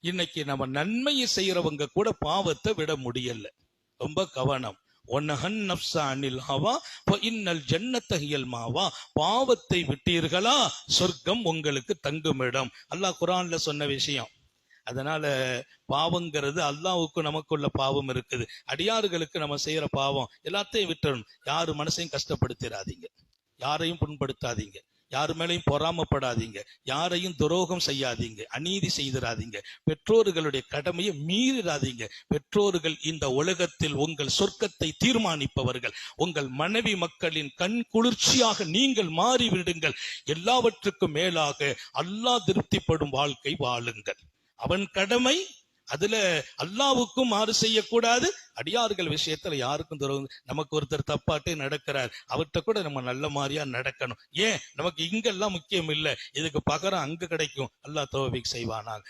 இன்னைக்கு நம்ம நன்மையை செய்யறவங்க கூட பாவத்தை விட முடியல. ரொம்ப கவனம். ஒன்னஹன் நப்சா அனில் ஹவா இன்னல் ஜன்னத்தகியல் மாவா. பாவத்தை விட்டீர்களா? சொர்க்கம் உங்களுக்கு தங்குமிடம். அல்லாஹ் குரான்ல சொன்ன விஷயம். அதனால பாவங்கிறது அல்லாவுக்கு நமக்குள்ள பாவம் இருக்குது. அடியாறுகளுக்கு நம்ம செய்யற பாவம் எல்லாத்தையும் விட்டுறணும். யாரு மனசையும் கஷ்டப்படுத்திடாதீங்க யாரையும் புண்படுத்தாதீங்க. யாரு மேலையும் பொறாமப்படாதீங்க. யாரையும் துரோகம் செய்யாதீங்க. அநீதி செய்திடாதீங்க பெற்றோர்களுடைய கடமையை மீறிடாதீங்க பெற்றோர்கள் இந்த உலகத்தில் உங்கள் சொர்க்கத்தை தீர்மானிப்பவர்கள். உங்கள் மனைவி மக்களின் கண் குளிர்ச்சியாக நீங்கள் மாறிவிடுங்கள். எல்லாவற்றுக்கும் மேலாக அல்லாஹ் திருப்திப்படும் வாழ்க்கை வாழுங்கள். அவன் கடமை அதுல அல்லாவுக்கும் மாறு செய்யக்கூடாது. அடியார்கள் விஷயத்துல யாருக்கும் துறவு நமக்கு ஒருத்தர் தப்பாட்டே நடக்கிறார். அவர்கிட்ட கூட நம்ம நல்ல மாதிரியா நடக்கணும். ஏன்? நமக்கு இங்கெல்லாம் முக்கியம் இல்ல. இதுக்கு பகரம் அங்க கிடைக்கும். அல்லாஹ் தோவிக் செய்வானாக.